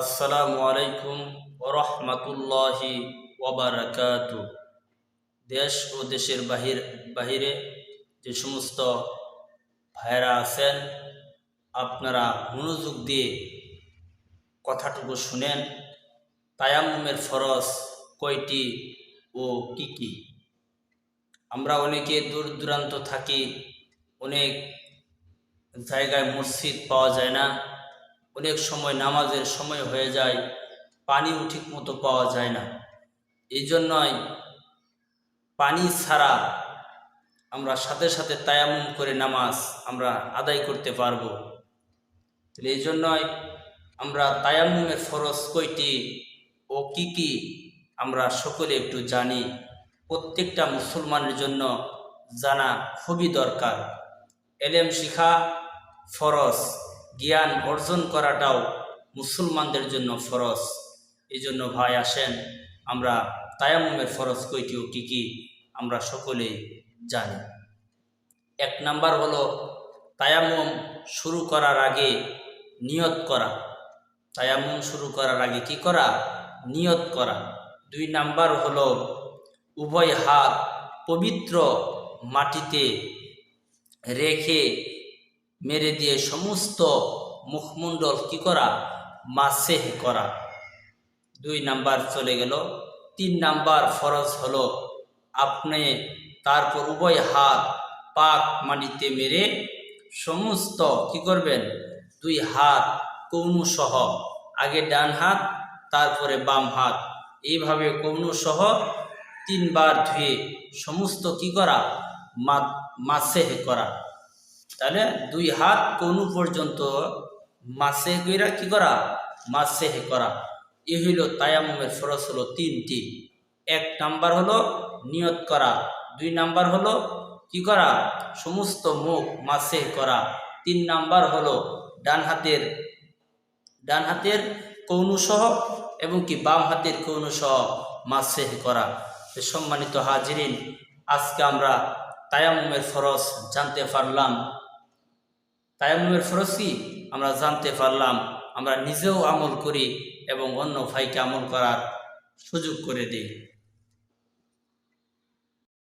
আসসালামু আলাইকুম ওরহমতুল্লাহি ওবরাকাত দেশ ও দেশের বাহির, বাহিরে যে সমস্ত ভাইরা আছেন, আপনারা মনোযোগ দিয়ে কথাটুকু শুনেন, তায়াম্মুমের ফরজ কয়টি ও কি কি? আমরা অনেকে দূর দূরান্ত থাকি, অনেক জায়গায় মসজিদ পাওয়া যায় না। অনেক সময় নামাজের সময় হয়ে যায়, পানিও ঠিক মতো পাওয়া যায় না। এই জন্যই পানি ছাড়া আমরা সাথে সাথে তায়ামুম করে নামাজ আমরা আদায় করতে পারব। এই জন্যই আমরা তায়াম্মুমের ফরজ কয়টি ও কি কি আমরা সকলে একটু জানি। প্রত্যেকটা মুসলমানের জন্য জানা খুবই দরকার। এলেম শিখা ফরজ। জ্ঞান অর্জন করাটাও মুসলমানদের জন্য ফরজ। এই জন্য ভাই আসেন, আমরা তায়াম্মুমের ফরজ কয়টি ও কী কী আমরা সকলেই জানি। এক নাম্বার হলো তায়াম্মুম শুরু করার আগে নিয়ত করা। তায়াম্মুম শুরু করার আগে কি করা? নিয়ত করা। দুই নাম্বার হলো উভয় হাত পবিত্র মাটিতে রেখে মেরে দিয়ে সমস্ত মুখমণ্ডল কি করা? মাসেহ করা। দুই নাম্বার চলে গেল। তিন নাম্বার ফরজ হলো, আপনি তারপর উভয় হাত পাক মাটিতে মেরে সমস্ত কি করবেন? দুই হাত কৌনু সহ আগে ডান হাত, তারপরে বাম হাত। এইভাবে কৌনু সহ তিনবার ধুয়ে সমস্ত কি করা? মাসেহ করা। তাহলে দুই হাত কনু পর্যন্ত মাসে কইরা কি করা? মাসে করা। এ হইল তায়ামুমের ফরস হলো তিনটি। এক নাম্বার হলো নিয়ত করা। দুই নাম্বার হলো কি করা? সমস্ত মুখ মাসে করা। তিন নাম্বার হলো ডান হাতের ডান হাতের কৌনুসহ এবং কি বাম হাতের কৌনুসহ মাসে করা। সম্মানিত হাজিরিন, আজকে আমরা তায়ামুমের ফরস জানতে পারলাম। তায়াম্মুমের ফরসি আমরা জানতে পারলাম, আমরা নিজেও আমল করি এবং অন্য ভাইকে আমল করার সুযোগ করে দিই।